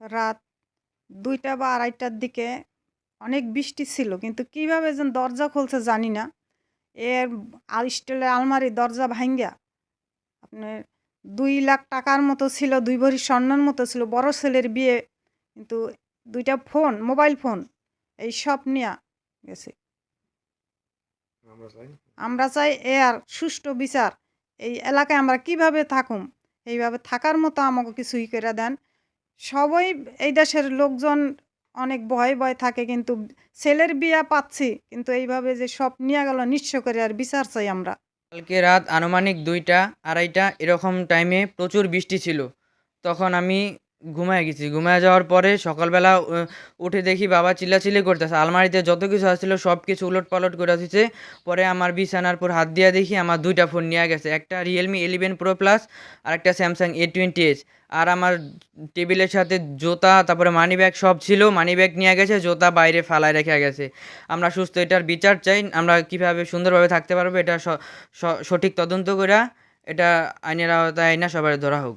রাত দুইটা বা আড়াইটার দিকে অনেক বৃষ্টি ছিল কিন্তু কীভাবে যেন দরজা খুলছে জানি না। এর স্টিলের আলমারি দরজা ভাঙ্গা আপনার দুই লাখ টাকার মতো ছিল দুই ভরি স্বর্ণের মতো ছিল বড় ছেলের বিয়ে কিন্তু দুইটা ফোন মোবাইল ফোন এই সব নিয়ে গেছে। আমরা চাই আমরা চাই এ আর সুষ্ঠু বিচার। এই এলাকায় আমরা কীভাবে থাকুম? এইভাবে থাকার মতো আমাকে কিছুই করে দেন। সবাই এই দেশের লোকজন অনেক ভয় ভয় থাকে, কিন্তু ছেলের বিয়া পাচ্ছি, কিন্তু এইভাবে যে সব নিয়ে গেল নিঃস্ব করে আর বিচার চাই আমরা। কালকে রাত আনুমানিক দুইটা, আড়াইটা, এরকম টাইমে প্রচুর বৃষ্টি ছিল। তখন আমি ঘুমায় গেছি। ঘুমায় যাওয়ার পরে সকালবেলা উঠে দেখি বাবা চিল্লাচিল্লি করতেছে। আলমারিতে যত কিছু আসছিল সব কিছু উলট পালট করে দিচ্ছে পরে আমার বিছানার পর হাত দিয়ে দেখি আমার দুইটা ফোন নিয়ে গেছে। একটা রিয়েলমি ইলেভেন প্রো প্লাস আর একটা স্যামসাং এ টোয়েন্টি এইচ আর আমার টেবিলের সাথে জুতা, তারপরে মানি ব্যাগ সব ছিল। মানি ব্যাগ নিয়ে গেছে, জুতা বাইরে ফালায় রেখে গেছে। আমরা সুস্থ, এটার বিচার চাই। আমরা কীভাবে সুন্দরভাবে থাকতে পারব, এটা সঠিক তদন্ত করে এটা আইনের আওতায় আইনা সবার ধরা হোক।